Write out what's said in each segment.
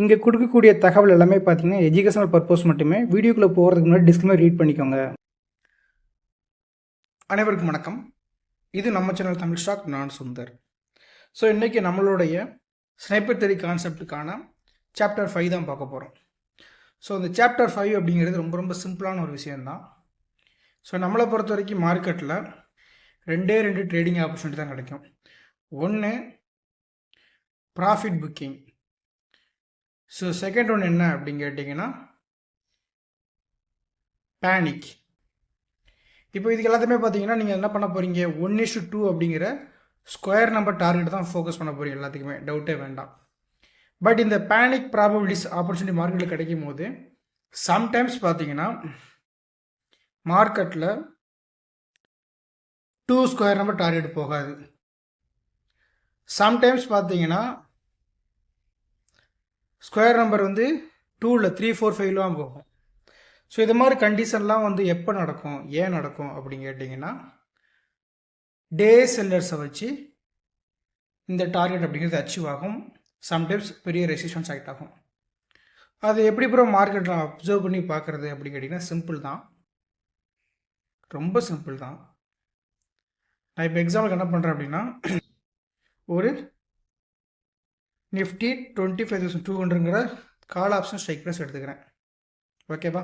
இங்கே கொடுக்கக்கூடிய தகவல் எல்லாமே பார்த்தீங்கன்னா எஜுகேஷனல் பர்பஸ் மட்டுமே வீடியோக்குள்ளே போகிறதுக்கு முன்னாடி டிஸ்கிளைமர் ரீட் பண்ணிக்கோங்க. அனைவருக்கும் வணக்கம். இது நம்ம சேனல் தமிழ் ஸ்டாக் நான் சுந்தர். ஸோ இன்றைக்கி நம்மளுடைய ஸ்னைப்பர் தெரி கான்செப்டுக்கான சாப்டர் ஃபைவ் தான் பார்க்க போகிறோம் ஸோ இந்த சாப்டர் ஃபைவ் அப்படிங்கிறது ரொம்ப ரொம்ப சிம்பிளான ஒரு விஷயந்தான் ஸோ நம்மளை பொறுத்த வரைக்கும் மார்க்கெட்டில் ரெண்டே ரெண்டு ட்ரேடிங் ஆப்பர்ச்சுனிட்டி தான் கிடைக்கும். ஒன்று profit booking so second one என்ன அப்படின்னு கேட்டிங்கன்னா பேனிக் இப்போ இதுக்கு எல்லாத்தையுமே பார்த்தீங்கன்னா நீங்கள் என்ன பண்ண போகிறீங்க ஒன் இஷ்டு டூ அப்படிங்கிற ஸ்கொயர் நம்பர் டார்கெட் தான் ஃபோக்கஸ் பண்ண போகிறீங்க எல்லாத்துக்குமே. டவுட்டே வேண்டாம். பட் இந்த பேனிக் ப்ராபபிலிட்டிஸ் ஆப்பர்ச்சுனிட்டி மார்க்கெட்டில் கிடைக்கும் போது சம்டைம்ஸ் பார்த்தீங்கன்னா மார்க்கெட்டில் டூ ஸ்கொயர் நம்பர் டார்கெட் போகாது. சம்டைம்ஸ் பார்த்தீங்கன்னா ஸ்கொயர் நம்பர் வந்து டூவில் த்ரீ ஃபோர் ஃபைவ்லாம் போகும். ஸோ இது மாதிரி கண்டிஷன்லாம் வந்து எப்போ நடக்கும்? ஏன் நடக்கும் அப்படின்னு கேட்டிங்கன்னா டே செல்லர்ஸை வச்சு இந்த டார்கெட் அப்படிங்கிறது அச்சீவ் ஆகும். சம்டைம்ஸ் பெரிய ரெசிஸ்டன்ஸ் ஆக்ட் ஆகும். அது எப்படி ப்ரோ மார்க்கெட்டில் அப்சர்வ் பண்ணி பார்க்குறது அப்படின்னு கேட்டிங்கன்னா சிம்பிள் தான். ரொம்ப சிம்பிள் தான். நான் இப்போ எக்ஸாம்பிளுக்கு என்ன பண்ணுறேன் அப்படின்னா ஒரு Nifty twenty five thousand two ஹண்ட்ரட்ங்கிற call option strike price எடுத்துக்கிறேன் ஓகேப்பா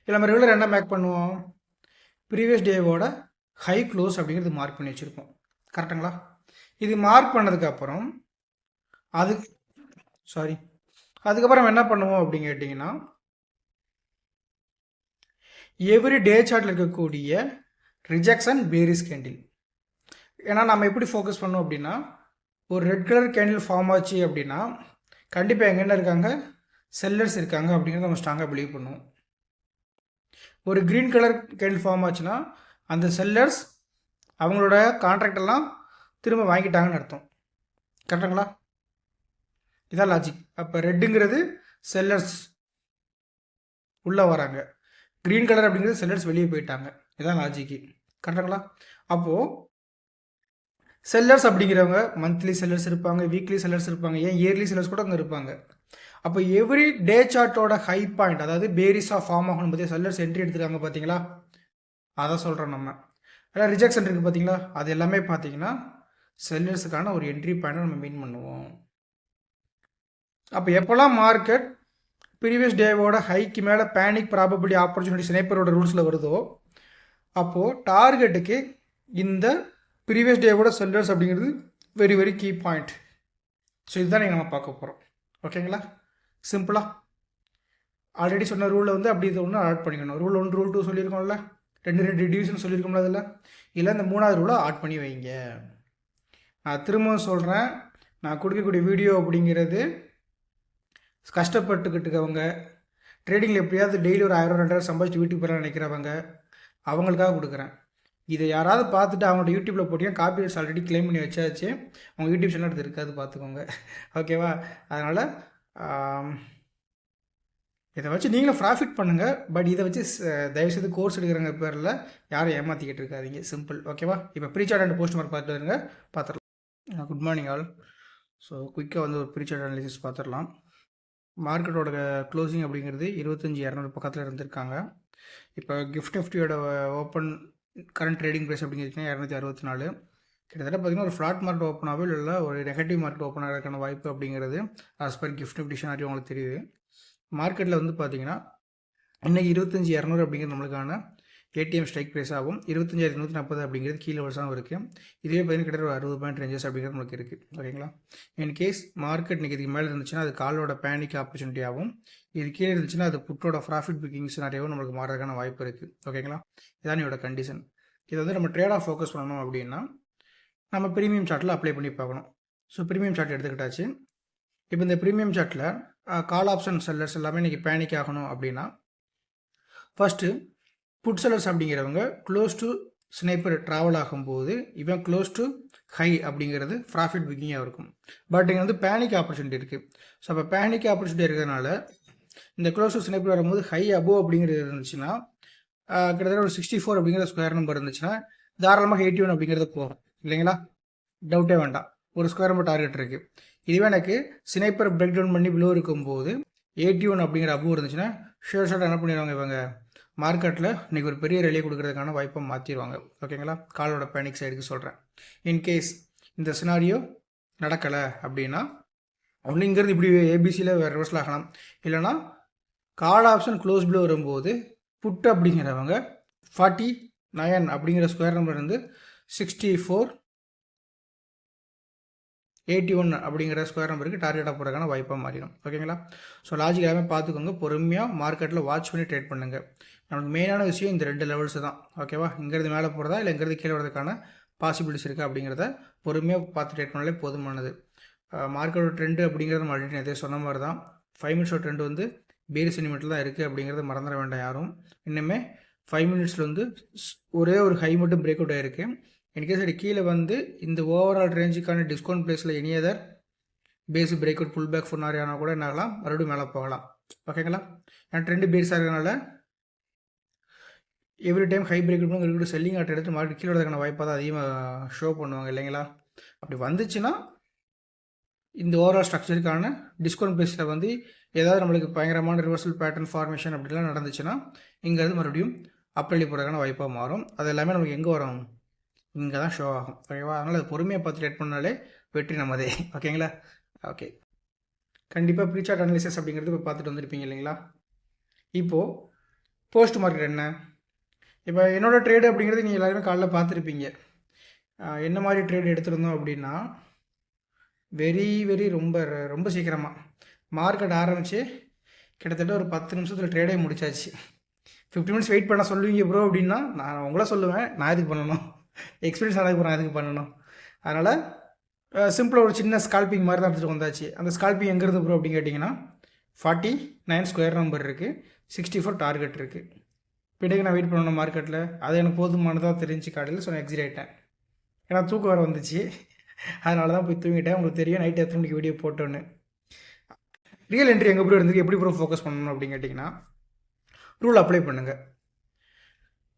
இதில் நம்ம ரெகுலர் என்ன மேக் பண்ணுவோம்? ப்ரீவியஸ் டேவோட ஹை க்ளோஸ் அப்படிங்கிறது மார்க் பண்ணி வச்சுருப்போம். கரெக்டுங்களா இது மார்க் பண்ணதுக்கப்புறம் அது சாரி அதுக்கப்புறம் என்ன பண்ணுவோம் அப்படின்னு கேட்டிங்கன்னா எவ்ரி டே சார்ட்டில் இருக்கக்கூடிய ரிஜெக்ஷன் பேரிஸ் கேண்டில் ஏன்னா நம்ம எப்படி ஃபோக்கஸ் பண்ணோம் அப்படின்னா ஒரு ரெட் கலர் கேண்டில் ஃபார்ம் ஆச்சு அப்படின்னா கண்டிப்பாக எங்கென்ன இருக்காங்க? செல்லர்ஸ் இருக்காங்க அப்படிங்கிறத நம்ம ஸ்ட்ராங்காக பிலீவ் பண்ணுவோம். ஒரு க்ரீன் கலர் கேண்டில் ஃபார்ம் ஆச்சுன்னா அந்த செல்லர்ஸ் அவங்களோட கான்ட்ராக்டெல்லாம் திரும்ப வாங்கிட்டாங்கன்னு அர்த்தம். கரெக்டுங்களா இதான் லாஜிக் அப்போ ரெட்டுங்கிறது செல்லர்ஸ் உள்ளே வராங்க. க்ரீன் கலர் அப்படிங்கிறது செல்லர்ஸ் வெளியே போயிட்டாங்க. இதான் லாஜிக்கு கரெக்டுங்களா அப்போது செல்லர்ஸ் அப்படிங்கிறவங்க மந்த்லி செல்லர்ஸ் இருப்பாங்க வீக்லி செல்லர்ஸ் இருப்பாங்க ஏன் இயர்லி செல்லர்ஸ் கூட அங்கே இருப்பாங்க. அப்போ எவ்ரி டே சார்ட்டோட ஹை பாயிண்ட் அதாவது பேரிஸாக ஃபார்ம் ஆகணும் பற்றி செல்லர்ஸ் என்ட்ரி எடுத்துருக்காங்க பார்த்தீங்களா அதை சொல்கிறோம் நம்ம. அதான் ரிஜெக்ஷன் இருக்குது பார்த்தீங்களா அது எல்லாமே பார்த்தீங்கன்னா செல்லர்ஸுக்கான ஒரு என்ட்ரி பாயிண்ட்டை நம்ம மீன் பண்ணுவோம். அப்போ எப்போல்லாம் மார்க்கெட் ப்ரீவியஸ் டேவோட ஹைக்கு மேலே பேனிக் ப்ராபபிலிட்டி ஆப்பர்ச்சுனிட்டி ஸ்னேப்பரோட ரூல்ஸில் வருதோ அப்போது டார்கெட்டுக்கு இந்த ப்ரீவியஸ் டேவோட செல்லர்ஸ் அப்படிங்கிறது very very key point so இதுதான் நீங்கள் நம்ம பார்க்க போகிறோம் ஓகேங்களா சிம்பிளாக ஆல்ரெடி சொன்ன ரூலில் வந்து அப்படி இதை ஒன்று ஆட் பண்ணிக்கணும். ரூல் ஒன் ரூல் டூ சொல்லியிருக்கோம்ல? ரெண்டு ரெண்டு டிவிஷன் சொல்லியிருக்கோம்ல அதில்? இல்லை இந்த மூணாவது ரூலை ஆட் பண்ணி வைங்க. நான் திரும்பவும் சொல்கிறேன் நான் கொடுக்கக்கூடிய வீடியோ அப்படிங்கிறது கஷ்டப்பட்டுக்கிட்டுக்கவங்க ட்ரேடிங்கில் எப்படியாவது டெய்லி ஒரு ஆயிரம் ரெண்டாயிரம் சம்பாதிச்சு வீட்டுக்கு போகலாம் நினைக்கிறவங்க அவங்களுக்காக கொடுக்குறேன். இதை யாராவது பார்த்துட்டு அவங்களோட யூடியூப்பில் போட்டிங்கன்னா காப்பிரைட்ஸ் ஆல்ரெடி கிளைம் பண்ணி வச்சாச்சு. அவங்க யூடியூப் சேனல் எடுத்து இருக்காது பார்த்துக்கோங்க. ஓகேவா அதனால் இதை வச்சு நீங்களும் ப்ராஃபிட் பண்ணுங்கள் பட் இதை வச்சு தயவுசெய்து கோர்ஸ் எடுக்கிறவங்க பேரில் யாரும் ஏமாற்றிக்கிட்டு இருக்காதீங்க. சிம்பிள் ஓகேவா இப்போ ப்ரீசார்ட் அண்ட் போஸ்ட் மார்க் பார்த்துட்டு வருங்க. பார்த்துடலாம். குட் மார்னிங் ஆல் ஸோ குயிக்காக வந்து ஒரு ப்ரீசார்ட் அனாலிசிஸ் பார்த்துடலாம். மார்க்கெட்டோட க்ளோசிங் அப்படிங்கிறது இருபத்தஞ்சி இரநூறு பக்கத்தில் இருந்திருக்காங்க. இப்போ கிஃப்ட் நிஃப்டியோட ஓப்பன் கரண்ட் ட்ரேடிங் ப்ரைஸ் அப்படிங்கிறதுனா இரநூத்தி அறுபத்தி நாலு. கிட்டத்தட்ட பார்த்திங்கன்னா ஒரு ஃப்ளாட் மார்க்கெட் ஓப்பன் ஆகும் இல்லை ஒரு நெகட்டிவ் மார்க்கெட் ஓப்பன் ஆகிறதுக்கான வாய்ப்பு அப்படிங்கிறது ஆஸ் பர் கிஃப்ட் நிஃப்டி உங்களுக்கு தெரியுது. மார்க்கெட்டில் வந்து பார்த்திங்கன்னா இன்றைக்கி இருபத்தஞ்சி இரநூறு அப்படிங்கிறது நம்மளுக்கான ஏடிஎம் ஸ்ட்ரைக் ப்ரைஸ் ஆகும். இருபத்தஞ்சாயிரத்தி நூற்றி நாற்பது அப்படிங்கிறது கீழே வருஷம் இருக்குது இதே பார்த்தீங்கன்னா கிட்டத்தட்ட ஒரு அறுபது பாயிண்ட் ரேஞ்சஸ் அப்படிங்கிறது நமக்கு இருக்குது ஓகேங்களா இன் கேஸ் மார்க்கெட் இன்றைக்கி இதுக்கு மேலே இருந்துச்சுன்னா அது காலோட பேனிக் ஆப்பர்ச்சுனிட்டி ஆகும். இது கீழே இருந்துச்சுன்னா அது புட்டோட ப்ராஃபிட் புக்கிங்ஸ் நிறையவும் நம்மளுக்கு மாறதுக்கான வாய்ப்பு இருக்குது ஓகேங்களா? இதான் என்னோட கண்டிஷன் இதை வந்து நம்ம ட்ரேடாக ஃபோக்கஸ் பண்ணணும் அப்படின்னா நம்ம ப்ரீமியம் சார்ட்டில் அப்ளை பண்ணி பார்க்கணும். ஸோ ப்ரீமியம் சார்ட் எடுத்துக்கிட்டாச்சு. இப்போ இந்த ப்ரீமியம் சார்ட்டில் கால் ஆப்ஷன் செல்லர்ஸ் எல்லாமே இன்றைக்கி பேனிக் ஆகணும் அப்படின்னா ஃபஸ்ட்டு ஃபுட் செல்லர்ஸ் அப்படிங்கிறவங்க க்ளோஸ் டு ஸ்னைப்பர் ட்ராவல் ஆகும்போது இவன் க்ளோஸ் டு ஹை அப்படிங்கிறது ப்ராஃபிட் புக்கிங்காக இருக்கும். பட் இங்கே வந்து பேனிக் ஆப்பர்ச்சுனிட்டி இருக்குது ஸோ அப்போ பேனிக் ஆப்பர்ச்சுனிட்டி இருக்கிறதுனால இந்த க்ளோஸ் டு ஸ்னைப்பர் வரும்போது ஹை அபோவ் அப்படிங்கிறது இருந்துச்சுன்னா கிட்டத்தட்ட ஒரு சிக்ஸ்டி ஃபோர் அப்படிங்கிற ஸ்கொயர் நம்பர் இருந்துச்சுன்னா தாராளமாக எயிட்டி ஒன் அப்படிங்கிறது போகும். இல்லைங்களா? டவுட்டே வேண்டாம். ஒரு ஸ்கொயர் நம்பர் டார்கெட் இருக்குது இதுவே எனக்கு ஸ்னைப்பர் பிரேக் டவுன் பண்ணி பிலோ இருக்கும்போது எயிட்டி ஒன் அப்படிங்கிற அபூவ் இருந்துச்சுன்னா ஷோர் ஷார்ட் என்ன பண்ணிடுவாங்க இவங்க? மார்க்கெட்டில் இன்றைக்கி ஒரு பெரிய ரிலே கொடுக்கறதுக்கான வாய்ப்பை மாற்றிடுவாங்க ஓகேங்களா காலோட பேனிக் சைடுக்கு சொல்கிறேன் இன்கேஸ் இந்த சினாரியோ நடக்கலை அப்படின்னா ஒன்று இங்கேருந்து இப்படி ஏபிசியில் வேறு ரிவர்ஸில் ஆகலாம். இல்லைனா கால் ஆப்ஷன் க்ளோஸ் பிலோ வரும்போது புட் அப்படிங்கிறவங்க ஃபார்ட்டி நயன் அப்படிங்கிற ஸ்கொயர் நம்பர் இருந்து சிக்ஸ்டி ஃபோர் எயிட்டி ஒன் அப்படிங்கிற ஸ்கொயர் நம்பருக்கு டார்கெட்டாக போகிறதுக்கான வாய்ப்பாக மாறிடும். ஓகேங்களா ஸோ லாஜிக் எல்லாமே பார்த்துக்கோங்க. பொறுமையாக மார்க்கெட்டில் வாட்ச் பண்ணி ட்ரேட் பண்ணுங்கள் நமக்கு மெயினான விஷயம் இந்த ரெண்டு லெவல்ஸு தான். ஓகேவா இங்கேருந்து மேலே போகிறதா இல்லை இங்கேருந்து கீழே வரதுக்கான பாசிபிலிட்டிஸ் இருக்குது அப்படிங்கிறத பொறுமையாக பார்த்து ட்ரேட் பண்ணாலே போதுமானது. மார்க்கெட்டோட ட்ரெண்டு அப்படிங்கிறது நம்ம ஆல்ரெடி நிறைய சொன்ன மாதிரி தான். ஃபைவ் மினிட்ஸோட ட்ரெண்ட் வந்து பேரி சென்டிமெண்ட்டில் தான் இருக்குது அப்படிங்கிறத மறந்துட வேண்டாம் யாரும். இன்னுமே ஃபைவ் மினிட்ஸில் வந்து ஒரே ஒரு ஹை மட்டும் பிரேக் அவுட் ஆகிருக்கு இன்கேஸ் அது கீழே வந்து இந்த ஓவரால் ரேஞ்சுக்கான டிஸ்கவுண்ட் ப்ளேஸில் any other base break out pull back full ஆனால் கூட என்ன ஆகலாம்? மறுபடியும் மேலே போகலாம். ஓகேங்களா ஏன்னா ட்ரெண்டு பேஸாக இருக்கிறனால every time high break out இருக்கக்கூடிய செல்லிங் ஆட்டை எடுத்து மறுபடியும் கீழே வரதுக்கான வாய்ப்பாக தான் அதிகமாக ஷோ பண்ணுவாங்க இல்லைங்களா? அப்படி வந்துச்சுன்னா இந்த ஓவரால் ஸ்ட்ரக்சருக்கான டிஸ்கவுண்ட் பேஸில் வந்து ஏதாவது நம்மளுக்கு பயங்கரமான ரிவர்சல் பேட்டர்ன் ஃபார்மேஷன் அப்படிலாம் நடந்துச்சுன்னா இங்கேருந்து மறுபடியும் அப்ரலி போகிறதுக்கான வாய்ப்பாக மாறும். அது எல்லாமே நமக்கு எங்கே வரும்? இங்கே தான் ஷோ ஆகும். ஓகேவா அதனால் அது பொறுமையாக பார்த்து ட்ரேட் பண்ணாலே வெற்றி நம்மதே ஓகேங்களா ஓகே கண்டிப்பாக ப்ரீசார்ட் அனாலிசிஸ் அப்படிங்கிறது இப்போ பார்த்துட்டு வந்திருப்பீங்க இல்லைங்களா? இப்போது போஸ்ட் மார்க்கெட் என்ன? இப்போ என்னோடய ட்ரேடு அப்படிங்கிறது நீங்கள் எல்லாருமே காலைல பார்த்துருப்பீங்க. என்ன மாதிரி ட்ரேடு எடுத்திருந்தோம் அப்படின்னா வெரி வெரி ரொம்ப ரொம்ப சீக்கிரமாக மார்க்கெட் ஆரம்பித்து கிட்டத்தட்ட ஒரு பத்து நிமிஷத்தில் ட்ரேடே முடிச்சாச்சு. ஃபிஃப்டி மினிட்ஸ் வெயிட் பண்ண சொல்லுவீங்க ப்ரோ அப்படின்னா நான் உங்கள சொல்லுவேன் நான் எதுக்கு பண்ணணும்? எக்ஸ்பீரியன்ஸ் ஆனதுக்கு நான் எதுக்கு பண்ணணும்? அதனால் சிம்பிளாக ஒரு சின்ன ஸ்கால்பிங் மாதிரி தான் எடுத்துகிட்டு வந்தாச்சு. அந்த ஸ்கால்பிங் எங்கேருந்து ப்ரோ அப்படின்னு கேட்டிங்கன்னா ஃபார்ட்டி நைன் ஸ்கொயர் நம்பர் இருக்குது சிக்ஸ்டி ஃபோர் டார்கெட் இருக்குது பின்னாடி நான் வெயிட் பண்ணணும் மார்க்கெட்டில் அது எனக்கு போதுமானதாக தெரிஞ்சு காலையில் ஸோ நான் எக்ஸிட் ஆகிட்டேன் ஏன்னா தூக்கம் வர வந்துச்சு. அதனால தான் போய் தூங்கிட்டேன். உங்களுக்கு தெரியும் நைட் எத்தனை மணிக்கு வீடியோ போட்டோன்னு. ரியல் என்ட்ரி எங்கே ப்ரோ இருந்து எப்படி ப்ரோ ஃபோக்கஸ் பண்ணணும் அப்படின்னு கேட்டிங்கன்னா ரூல் அப்ளை பண்ணுங்கள்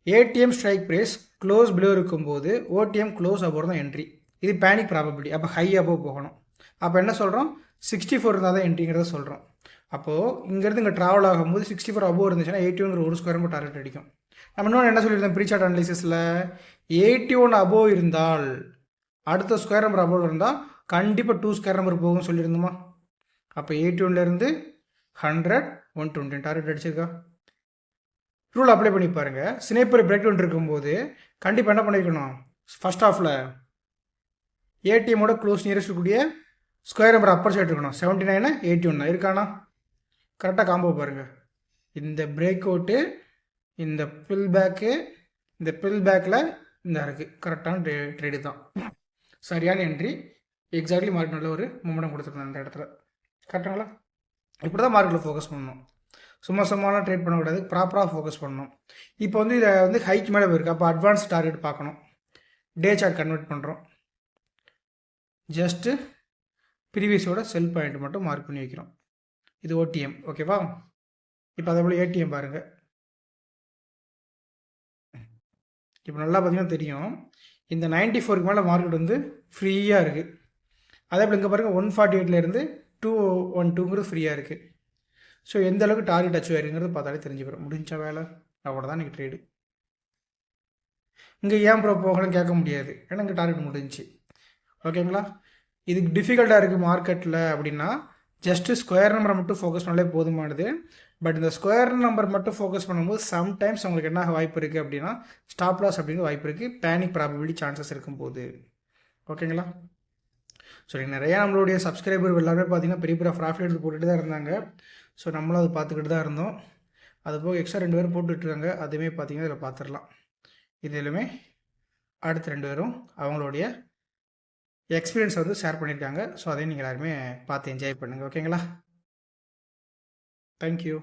ATM strike price close below இருக்கும்போது ஓடிஎம் க்ளோஸ் அபோர் தான் என்ட்ரி இது பேனிக் ப்ராபபிலிட்டி அப்போ ஹை அபோவ் போகணும். அப்போ என்ன சொல்கிறோம் சிக்ஸ்டி ஃபோர் இருந்தால் தான் என்ட்ரிங்கிறத சொல்கிறோம் அப்போது இங்கேருந்து இங்கே ட்ராவல் ஆகும்போது சிக்ஸ்டி ஃபோர் அபோவ் இருந்துச்சுன்னா எயிட்டி ஒரு ஸ்கொயர் மட்டும் டார்கெட் அடிக்கும். நம்ம இன்னொன்று என்ன சொல்லியிருந்தோம்? ப்ரீசார்ட் அனலிசிஸில் எயிட்டி ஒன் அபோவ் இருந்தால் அடுத்த ஸ்கொயர் நம்பர் அபோவ் இருந்தால் கண்டிப்பாக டூ ஸ்கொயர் நம்பர் போகும்னு சொல்லியிருந்தோமா? அப்போ எயிட்டி ஒன்லேருந்து ஹண்ட்ரட் ஒன் டுவெண்ட்டி டார்கெட் அடிச்சிருக்கா? ரூல் அப்ளை பண்ணி பாருங்கள் ஸ்னேப்பர் பிரேக் டவுன் இருக்கும்போது கண்டிப்பாக என்ன பண்ணியிருக்கணும் ஃபஸ்ட் ஆஃபில் ஏடிஎம்மோட க்ளோஸ் நியரஸ்ட் கூடிய ஸ்கொயர் நம்பர் அப்பர் சைட் இருக்கணும் செவன்ட்டி நைனு எயிட்டி ஒன் இருக்கானா? கரெக்டாக காம்போ பாருங்கள் இந்த பிரேக் அவுட்டு இந்த பில் பேக்கு இந்த பில் பேக்கில் இந்த இருக்குது கரெக்டான ட்ரே ட்ரேடு தான். சரியான என்ட்ரி எக்ஸாக்ட்லி மார்க் நல்ல ஒரு மூமெண்டம் கொடுத்துருந்தேன் அந்த இடத்துல. கரெக்டுங்களா? இப்படி தான் மார்க்கெட்டில் ஃபோக்கஸ் பண்ணணும். சும்மா சும்மாலாம் ட்ரேட் பண்ணக்கூடாது ப்ராப்பராக ஃபோக்கஸ் பண்ணணும். இப்போ வந்து இதை வந்து ஹைக்கு மேலே போயிருக்கு. அப்போ அட்வான்ஸ் டார்கெட் பார்க்கணும். டே சார்ட் கன்வெர்ட் பண்ணுறோம் ஜஸ்ட்டு ப்ரீவியஸோட செல் பாயிண்ட் மட்டும் மார்க் பண்ணி வைக்கிறோம். இது ஓடிஎம் ஓகேவா இப்போ அதே போல் ஏடிஎம் பாருங்கள் இப்போ நல்லா பார்த்தீங்கன்னா தெரியும். இந்த நைன்ட்டி ஃபோருக்கு மேலே மார்க்கெட் வந்து ஃப்ரீயாக இருக்குது அதே போல் இங்கே பாருங்கள் ஒன் ஃபார்ட்டி எயிட்லேருந்து டூ ஒன் டூங்கிறது ஃப்ரீயாக இருக்குது ஸோ எந்த அளவுக்கு டார்கெட் அச்சீவ் ஆயிருங்கிறது பார்த்தாலே தெரிஞ்சுக்கிறோம் முடிஞ்ச வேலை அவ்வளோ தான் ட்ரேடு இங்கே ஏன் ப்ரோ போகணும்னு கேட்க முடியாது. ஏன்னா இங்கே டார்கெட் முடிஞ்சு ஓகேங்களா இதுக்கு டிஃபிகல்ட்டாக இருக்குது மார்க்கெட்டில் அப்படின்னா ஜஸ்ட்டு ஸ்கொயர் நம்பரை மட்டும் ஃபோக்கஸ் பண்ணாலே போதுமானது. பட் இந்த ஸ்கொயர் நம்பர் மட்டும் ஃபோக்கஸ் பண்ணும்போது சம்டைம்ஸ் உங்களுக்கு என்ன வாய்ப்பு இருக்குது அப்படின்னா ஸ்டாப் லாஸ் அப்படிங்கிற வாய்ப்பு இருக்குது பேனிக் ப்ராபபிலிட்டி சான்சஸ் இருக்கும்போது. ஓகேங்களா ஸோ நிறையா நம்மளுடைய சப்ஸ்கிரைபர் எல்லாருமே பார்த்தீங்கன்னா பெரிய பெரிய ப்ராஃபிட் எடுத்து போட்டுகிட்டு தான் இருந்தாங்க. ஸோ நம்மளும் அதை பார்த்துக்கிட்டு தான் இருந்தோம். அது போக எக்ஸ்ட்ரா ரெண்டு பேரும் போட்டுட்ருக்காங்க அதுவுமே பார்த்தீங்கன்னா இதில் பார்த்துடலாம். இதிலுமே அடுத்த ரெண்டு பேரும் அவங்களுடைய எக்ஸ்பீரியன்ஸ் வந்து ஷேர் பண்ணியிருக்காங்க ஸோ அதையும் நீங்கள் எல்லாருமே பார்த்து என்ஜாய் பண்ணுங்கள் ஓகேங்களா தேங்க்யூ